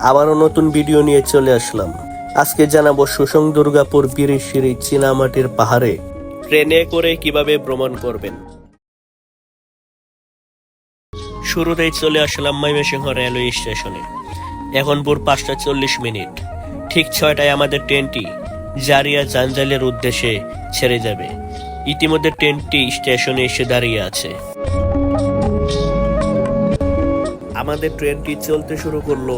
আবারও নতুন ভিডিও নিয়ে চলে আসলাম। আজকে জানাব সুসং দুর্গাপুর বিরিশিরি চীনামাটির পাহাড়ে ট্রেনে করে কীভাবে ভ্রমণ করবেন। শুরুতেই চলে আসলাম ময়মনসিংহ রেলওয়ে স্টেশনে। এখন ভোর পাঁচটা চল্লিশ মিনিট। ঠিক ছয়টায় আমাদের ট্রেনটি জারিয়া জাঞ্জালের উদ্দেশ্যে ছেড়ে যাবে। ইতিমধ্যে ট্রেনটি স্টেশনে এসে দাঁড়িয়ে আছে। আমাদের ট্রেনটি চলতে শুরু করল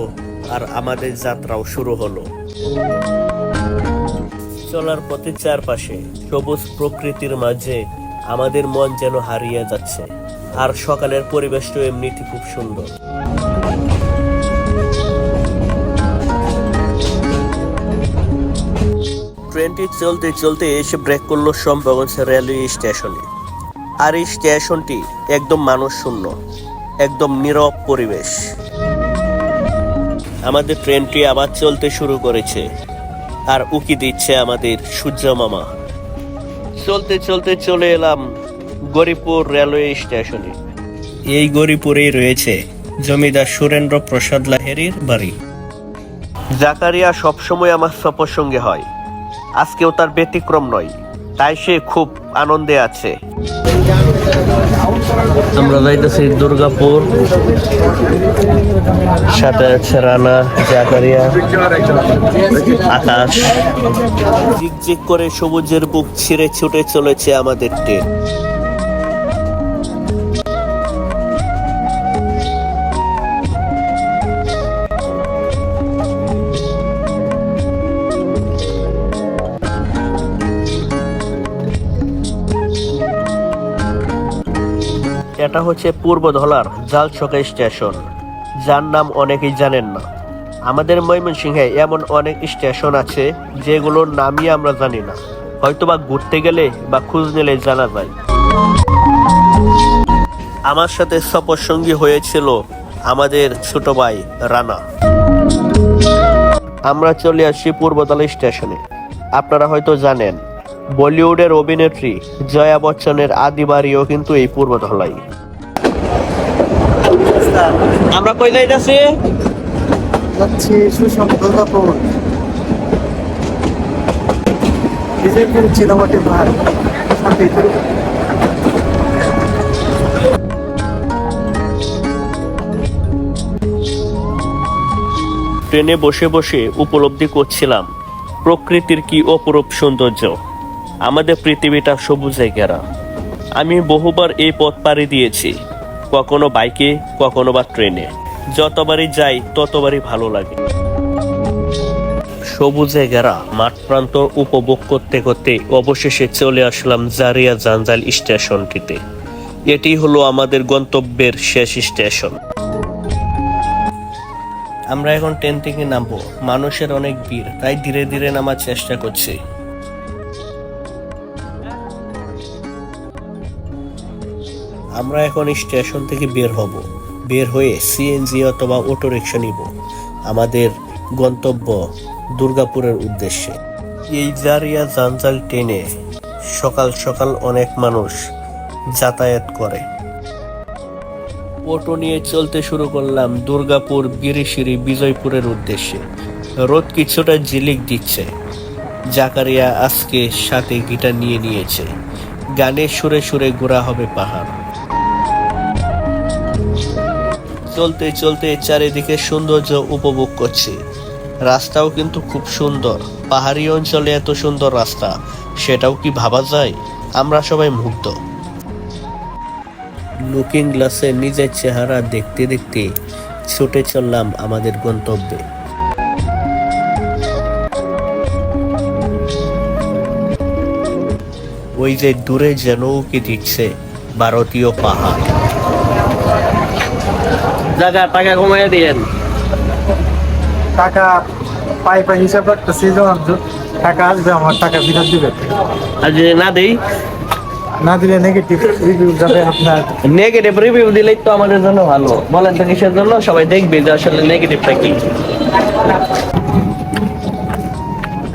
আর আমাদের যাত্রাও শুরু হলো। চলার পথে চারপাশে সবুজ প্রকৃতির মাঝে আমাদের মন যেন হারিয়ে যাচ্ছে। আর সকালের পরিবেশটাও এমনিতে খুব সুন্দর। ট্রেনটি চলতে চলতে এসে ব্রেক করল সম্ভবগঞ্জ রেলওয়ে স্টেশনে। আর এই স্টেশনটি একদম মানুষ শূন্য একদম নীরব পরিবেশ। আমাদের ট্রেনটি আবার চলতে শুরু করেছে। আর উকি দিচ্ছে আমাদের সূর্য মামা। চলতে চলতে চলে এলাম গরিপুর রেলওয়ে স্টেশনে। এই গরিপুরেই রয়েছে জমিদার সুরেন্দ্র প্রসাদ লাহেরির বাড়ি। জাকারিয়া সবসময় আমার সপর সঙ্গে হয়। আজকেও তার ব্যতিক্রম নয়, তাই সে খুব আনন্দে আছে। আমরা যাইতেছি দুর্গাপুর। সাথে আছে রানা, জাকারিয়া, আকাশ। জিকজিক করে সবুজের বুক ছিঁড়ে ছুটে চলেছে আমাদের ট্রেন। এটা হচ্ছে পূর্ব ধলার জালছকা স্টেশন। যার নাম অনেকেই জানেন না। আমাদের ময়মনসিংহে এমন অনেক স্টেশন আছে যেগুলোর নামই আমরা জানি না। হয়তো বা ঘুরতে গেলে বা খোঁজ নিলে জানা যায়। আমার সাথে সফর সঙ্গী হয়েছিল আমাদের ছোট ভাই রানা। আমরা চলে আসছি পূর্বতলা স্টেশনে। আপনারা হয়তো জানেন, বলিউডের অভিনেত্রী জয়া বচ্চনের আদি বাড়িও কিন্তু এই পূর্বধলাই আমরা কই যাইতাছি? যাচ্ছি সুষম দুর্গাপুর। বিজয়পুর চিনামাটি পাহাড় সাথে ট্রেনে বসে বসে উপলব্ধি করছিলাম প্রকৃতির কি অপরূপ সৌন্দর্য। আমাদের পৃথিবীটা সবুজে ঘেরা আমি বহুবার এই পথ পাড়ি দিয়েছি। কখনো বাইকে, কখনো বা ট্রেনে। যতবারই যাই, ততবারই ভালো লাগে। সবুজে ঘেরা মাঠ প্রান্ত উপভোগ করতে করতে অবশেষে চলে আসলাম জারিয়া জাঞ্জাল স্টেশনটিতে। এটি হলো আমাদের গন্তব্যের শেষ স্টেশন। আমরা এখন ট্রেন থেকে নামবো। মানুষের অনেক ভিড়, তাই ধীরে ধীরে নামার চেষ্টা করছি। আমরা এখন স্টেশন থেকে বের হব। বের হয়ে সিএনজি অথবা অটো রিক্সা নিব। আমাদের গন্তব্য দুর্গাপুরের উদ্দেশ্যে। এই জারিয়া জাঞ্জাল ট্রেনে সকাল সকাল অনেক মানুষ যাতায়াত করে। অটো নিয়ে চলতে শুরু করলাম দুর্গাপুর গিরিশিরি বিজয়পুরের উদ্দেশ্যে। রোদ কিছুটা জিলিক দিচ্ছে। জাকারিয়া আজকে সাথে গিটার নিয়ে নিয়েছে। গানে সুরে সুরে ঘোরা হবে পাহাড়। চলতে চলতে চারিদিকে সৌন্দর্য উপভোগ করছি। রাস্তাও কিন্তু খুব সুন্দর। পাহাড়ি অঞ্চলে এত সুন্দর রাস্তা, সেটাও কি ভাবা যায়? আমরা সবাই মুগ্ধ। লুকিং গ্লাসে নিজের চেহারা দেখতে দেখতে ছুটে চললাম আমাদের গন্তব্যে। ওই যে দূরে যেন কি দিচ্ছে, ভারতীয় পাহাড়। জায়গা টাকা কমাই দিয়েন। টাকা পাই পাই হিসাব রাখতেছি যখন টাকা আসবে আমার টাকা ফেরত দিবে আর যদি না দেই? না দিলে নেগেটিভ রিভিউ যাবে আপনার। নেগেটিভ রিভিউ দিলেই তো আমাদের জন্য ভালো। বলেন তো কিসের জন্য? সবাই দেখবে যে আসলে নেগেটিভটা কি।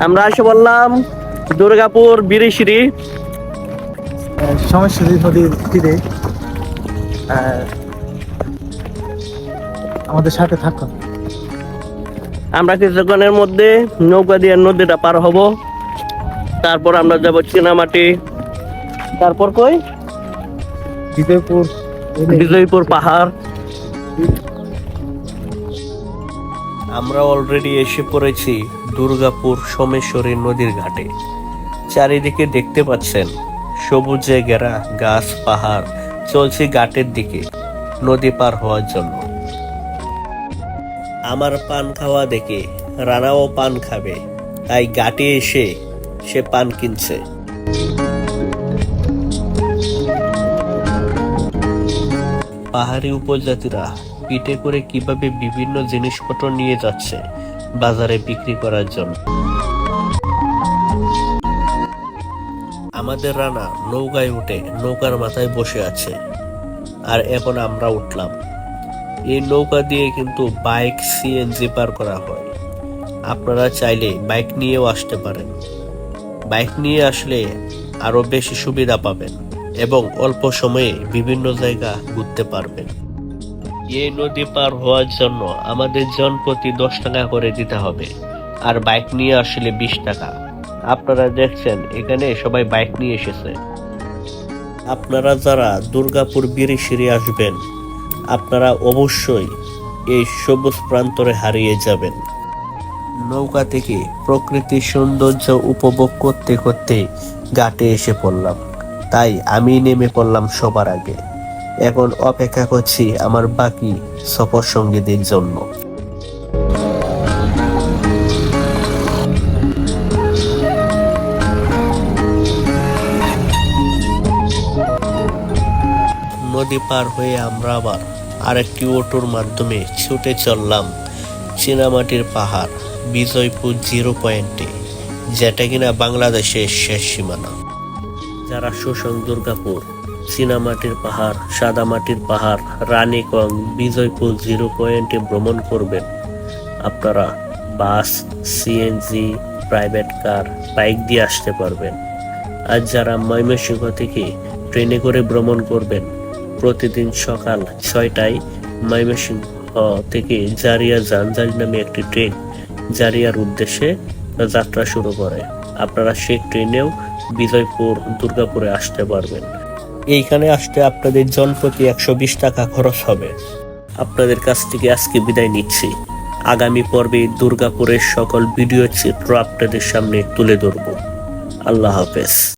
আমরা এসে বললাম দুর্গাপুর বিরিশিরি আহ, সমস্যাদি নদীর তীরে আমাদের সাথে থাকুন আমরা কিছুক্ষণের মধ্যে নৌকা দিয়ে নদীটা পার হব। তারপর আমরা যাব চীনামাটি। তারপর কই? বিজয়পুর। বিজয়পুর পাহাড়। আমরা অলরেডি এসে পড়েছি দুর্গাপুর সোমেশ্বরী নদীর ঘাটে। চারিদিকে দেখতে পাচ্ছেন সবুজে ঘেরা গাছ পাহাড় চলছে ঘাটের দিকে নদী পার হওয়ার জন্য। আমার পান খাওয়া দেখে রানাও পান খাবে। তাই গাটে এসে সে পান কিনছে। পাহাড়ি উপজাতিরা পিঠে করে কীভাবে বিভিন্ন জিনিসপত্র নিয়ে যাচ্ছে বাজারে বিক্রি করার জন্য। আমাদের রানা নৌকায় উঠে নৌকার মাথায় বসে আছে। আর এখন আমরা উঠলাম। এই নৌকা দিয়ে কিন্তু বাইক সিএনজি পার করা হয়। আপনারা চাইলে বাইক নিয়েও আসতে পারেন। বাইক নিয়ে আসলে আরও বেশি সুবিধা পাবেন এবং অল্প সময়ে বিভিন্ন জায়গা ঘুরতে পারবেন। এই নদী পার হওয়ার জন্য আমাদের জনপ্রতি দশ টাকা করে দিতে হবে আর বাইক নিয়ে আসলে বিশ টাকা। আপনারা দেখছেন, এখানে সবাই বাইক নিয়ে এসেছে। আপনারা যারা দুর্গাপুর বিরিশিরি আসবেন আপনারা অবশ্যই এই সবুজ প্রান্তরে হারিয়ে যাবেন। নৌকা থেকে প্রকৃতির সৌন্দর্য উপভোগ করতে করতে ঘাটে এসে পড়লাম। তাই আমি নেমে পড়লাম সবার আগে। এখন অপেক্ষা করছি আমার বাকি সফর সঙ্গীদের জন্য। নদী পার হয়ে আমরা আবার আরেকটি অটোর মাধ্যমে ছুটে চললাম চীনামাটির পাহাড়, বিজয়পুর জিরো পয়েন্টে, যেটা কিনা বাংলাদেশের শেষ সীমানা। যারা শোষণ দুর্গাপুর, চীনামাটির পাহাড়, সাদামাটির পাহাড়, রানীকং, বিজয়পুর জিরো পয়েন্টে ভ্রমণ করবেন। আপনারা bus CNG private car, bike দিয়ে আসতে পারবেন। আর যারা ময়মনসিংহ থেকে ট্রেনে করে ভ্রমণ করবেন প্রতিদিন সকাল ছয়টায় ময়মনসিংহ থেকে জারিয়া জানজাল নামে একটি ট্রেন জারিয়ার উদ্দেশ্যে যাত্রা শুরু করে। আপনারা সেই ট্রেনেও বিজয়পুর, দুর্গাপুরে আসতে পারবেন। এইখানে আসতে আপনাদের জনপ্রতি একশো বিশ টাকা খরচ হবে। আপনাদের কাছ থেকে আজকে বিদায় নিচ্ছি। আগামী পর্বে দুর্গাপুরের সকল ভিডিও চিত্র আপনাদের সামনে তুলে ধরব। আল্লাহ হাফেজ।